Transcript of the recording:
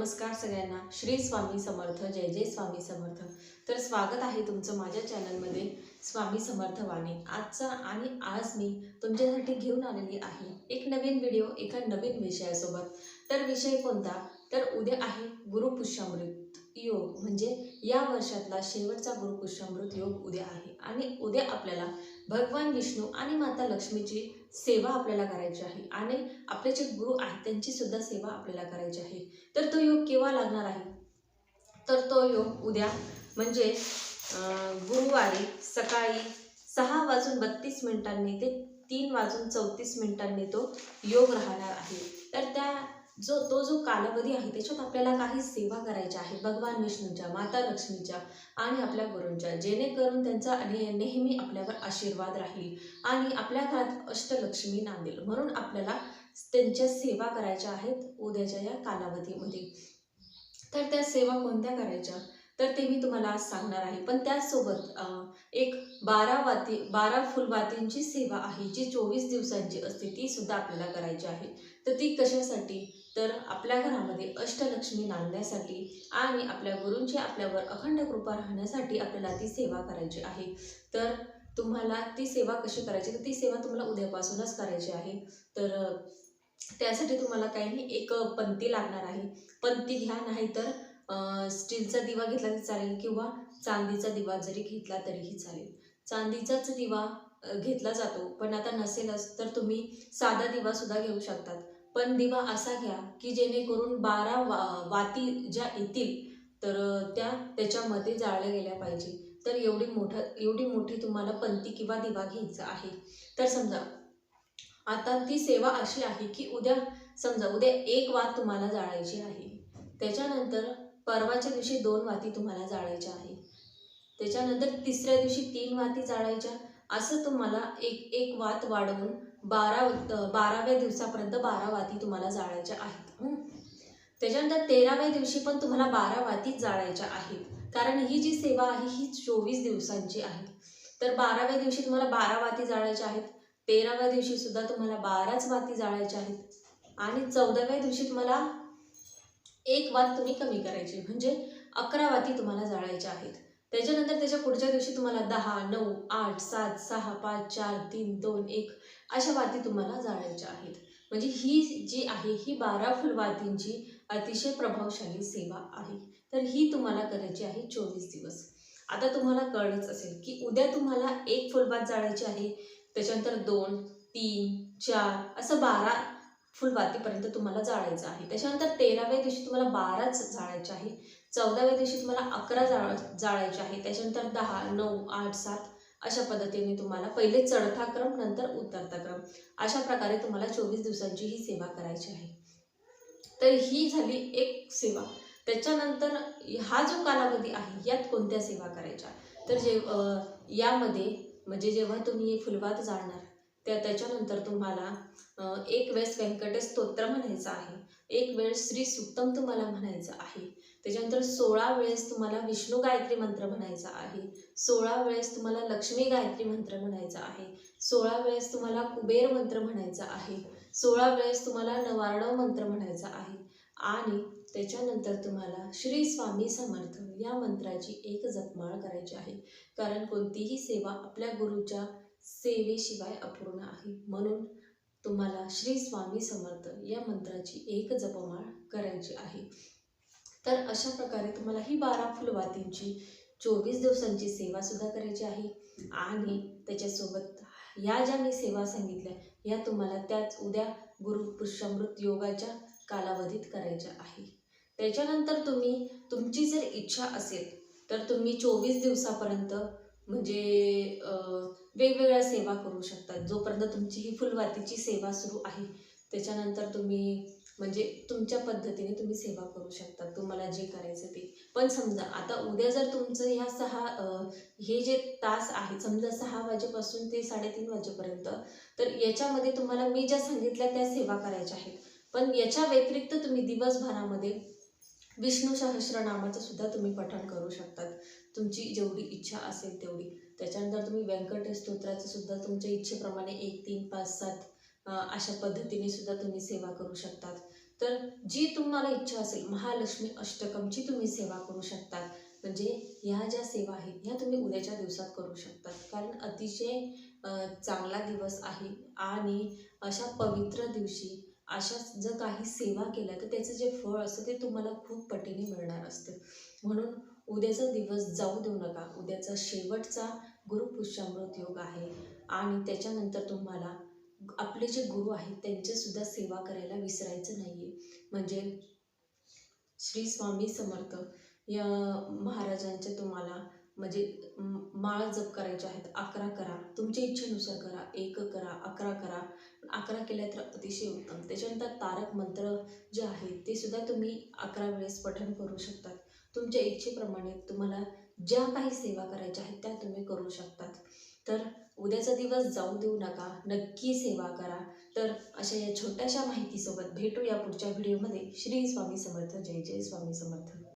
नमस्कार सगळ्यांना. श्री स्वामी समर्थ जय जय स्वामी समर्थ. तर स्वागत आहे तुमचं माझ्या चॅनलमध्ये स्वामी समर्थ वाणी आजचा आणि आज मी तुमच्यासाठी घेऊन आलेली आहे एक नवीन व्हिडिओ एका नवीन विषयासोबत. तर विषय कोणता? तर उद्या आहे गुरुपुष्यामृत योग. म्हणजे या वर्षातला शेवटचा गुरुपुष्यामृत योग उद्या आहे. आणि उद्या आपल्याला भगवान विष्णू आणि माता लक्ष्मीची सेवा आपल्याला करायची आहे. आणि आपले जे गुरु आहेत त्यांची सुद्धा सेवा आपल्याला करायची आहे. तर तो योग केव्हा लागणार आहे? तर तो योग उद्या म्हणजे गुरुवारी सकाळी सहा वाजून बत्तीस मिनिटांनी ते तीन वाजून चौतीस मिनिटांनी तो योग राहणार आहे. तर त्या जो तो जो कालावधी आहे त्याच्यात आपल्याला काही सेवा करायच्या आहेत. भगवान विष्णूच्या माता लक्ष्मीच्या आणि आपल्या गुरूंच्या. जेणेकरून त्यांचा नेहमी आपल्यावर आशीर्वाद राहील आणि आपल्या घरात अष्टलक्ष्मी नांदेल. म्हणून आपल्याला त्यांच्या सेवा करायच्या आहेत उद्याच्या या कालावधीमध्ये. तर त्या सेवा कोणत्या करायच्या? तर ते मी तुम्हाला आज सांगणार आहे. पण त्याचसोबत एक बारा वाती बारा फुलवातींची सेवा आहे जी चोवीस दिवसांची असते ती सुद्धा आपल्याला करायची आहे. तर ती कशासाठी? तर आपल्या घरामध्ये अष्टलक्ष्मी नांदण्यासाठी आणि आपल्या गुरूंची आपल्यावर अखंड कृपा राहण्यासाठी आपल्याला ती सेवा करायची आहे. तर तुम्हाला ती सेवा कशी करायची? तर ती सेवा तुम्हाला उद्यापासूनच करायची आहे. तर त्यासाठी तुम्हाला काही नाही एक पंक्ती लागणार आहे. पंक्ती घ्या नाही तर स्टीलचा दिवा घेतला तरी चालेल किंवा चांदीचा दिवा जरी घेतला तरीही चालेल. चांदीचाच दिवा घेतला जातो पण आता नसेलच तर तुम्ही साधा दिवा सुद्धा घेऊ शकतात. पण दिवा असा घ्या की जेणेकरून बारा वा वाती ज्या येतील तर त्या त्याच्यामध्ये जाळल्या गेल्या पाहिजे. तर एवढी मोठं एवढी मोठी तुम्हाला पंती किंवा दिवा घ्यायचा आहे. तर समजा आता ती सेवा अशी आहे की उद्या समजा उद्या एक वात तुम्हाला जाळायची आहे. त्याच्यानंतर परवाच्या दिवशी दोन वाती तुम्हाला जाळायच्या आहे त्याच्यानंतर तिसऱ्या दिवशी तीन वाती जाळायच्या. असं तुम्हाला एक एक वात वाढवून बारा बाराव्या दिवसापर्यंत बारा वाती तुम्हाला जाळायच्या आहेत. त्याच्यानंतर तेराव्या दिवशी पण तुम्हाला बारा वाती जाळायच्या आहेत. कारण ही जी सेवा आहे ही चोवीस दिवसांची आहे. तर बाराव्या दिवशी तुम्हाला बारा वाती जाळायच्या आहेत. तेराव्या दिवशी सुद्धा तुम्हाला बाराच वाती जाळायच्या आहेत. आणि चौदाव्या दिवशी तुम्हाला एक वात तुम्ही कमी करायची. म्हणजे अकरा वाती तुम्हाला जाळायच्या आहेत. त्याच्यानंतर त्याच्या पुढच्या दिवशी तुम्हाला दहा नऊ आठ सात सहा पाच चार तीन दोन एक अशा वाती तुम्हाला जाळायच्या आहेत. म्हणजे ही जी आहे ही बारा फुलवातींची अतिशय प्रभावशाली सेवा आहे. तर ही तुम्हाला करायची आहे चोवीस दिवस. आता तुम्हाला कळलंच असेल की उद्या तुम्हाला एक फुलवात जाळायची आहे. त्याच्यानंतर दोन तीन चार असं बारा फुलवातीपर्यंत तुम्हाला जाळायचं आहे. त्याच्यानंतर तेराव्या दिवशी तुम्हाला बाराच जाळायचे आहे. चौदाव्या दिवशी तुम्हाला अकरा जाळ जाळायचे आहे. त्याच्यानंतर दहा नऊ आठ सात अशा पद्धतीने तुम्हाला पहिले चढता क्रम नंतर उतरता क्रम. अशा प्रकारे तुम्हाला चोवीस दिवसांची ही सेवा करायची आहे. तर ही झाली एक सेवा. त्याच्यानंतर हा जो कालावधी आहे यात कोणत्या सेवा करायच्या? तर जे यामध्ये म्हणजे जेव्हा तुम्ही फुलवात जाळणार त्या त्याच्यानंतर तुम्हाला एक वेळेस व्यंकटेश स्तोत्र म्हणायचं आहे. एक वेळेस श्री सुक्तम तुम्हाला म्हणायचं आहे. त्याच्यानंतर सोळा वेळेस तुम्हाला विष्णू गायत्री मंत्र म्हणायचा आहे. सोळा वेळेस तुम्हाला लक्ष्मी गायत्री मंत्र म्हणायचा आहे. सोळा वेळेस तुम्हाला कुबेर मंत्र म्हणायचा आहे. सोळा वेळेस तुम्हाला नवार्णव मंत्र म्हणायचा आहे. आणि त्याच्यानंतर तुम्हाला श्री स्वामी समर्थ या मंत्राची एक जपमाळ करायची आहे. कारण कोणतीही सेवा आपल्या गुरुच्या सेवेशिवाय अपूर्ण आहे. म्हणून तुम्हाला श्री स्वामी समर्थ या मंत्राची एक जपमाळ करायची आहे. तर अशा प्रकारे तुम्हाला ही बारा फुलवातींची चोवीस दिवसांची सेवा सुद्धा करायची आहे. आणि त्याच्यासोबत या ज्या मी सेवा सांगितल्या या तुम्हाला त्याच उद्या गुरुपुष्यामृत योगाच्या कालावधीत करायच्या आहे. त्याच्यानंतर तुम्ही तुमची जर इच्छा असेल तर तुम्ही चोवीस दिवसापर्यंत म्हणजे वेगवेगळ्या सेवा करू शकतात. जोपर्यंत तुमची ही फुलवातीची सेवा सुरू आहे त्याच्यानंतर तुम्ही म्हणजे तुमच्या पद्धतीने तुम्ही सेवा करू शकता तुम्हाला जे करायचं ते. पण समजा आता उद्या जर तुमचं ह्या सहा हे जे तास आहेत समजा सहा वाजेपासून ते साडेतीन वाजेपर्यंत तर याच्यामध्ये तुम्हाला मी ज्या सांगितल्या त्या सेवा करायच्या आहेत. पण याच्या व्यतिरिक्त तुम्ही दिवसभरामध्ये विष्णू सहस्रनामाचं सुद्धा तुम्ही पठण करू शकतात. तुमची जेवढी इच्छा असेल तेवढी. त्याच्यानंतर तुम्ही व्यंकटेश स्तोत्राचं सुद्धा तुमच्या इच्छेप्रमाणे एक तीन पाच सात अशा पद्धतीने सुद्धा तुम्ही सेवा करू शकतात. तर जी तुम्हाला इच्छा असेल महालक्ष्मी अष्टकमची तुम्ही सेवा करू शकतात. म्हणजे ह्या ज्या सेवा आहेत ह्या तुम्ही उद्याच्या दिवसात करू शकतात. कारण अतिशय चांगला दिवस आहे आणि अशा पवित्र दिवशी अशा जर काही सेवा केल्या तर त्याचं जे फळ असतं ते तुम्हाला खूप पटीने मिळणार असतं. म्हणून उद्याचा दिवस जाऊ देऊ नका. उद्याचा शेवटचा गुरुपुष्यामृत योग आहे. आणि त्याच्यानंतर तुम्हाला आपले जे गुरु आहेत त्यांचीसुद्धा सेवा करायला विसरायचं नाही आहे म्हणजे श्री स्वामी समर्थ या महाराजांचे तुम्हाला म्हणजे माळ जप करायचे आहेत अकरा करा. तुमच्या इच्छेनुसार करा एक करा अकरा करा. अकरा केल्या तर अतिशय उत्तम. त्याच्यानंतर तारक मंत्र जे आहे ते सुद्धा तुम्ही अकरा वेळेस पठण करू शकतात. तुमच्या इच्छेप्रमाणे तुम्हाला ज्या काही सेवा करायच्या आहेत त्या तुम्ही करू शकतात. तर उद्याचा दिवस जाऊ देऊ नका. नक्की सेवा करा. तर अशा या छोट्याशा माहितीसोबत भेटूया पुढच्या व्हिडिओमध्ये. श्री स्वामी समर्थ. जय जय स्वामी समर्थ.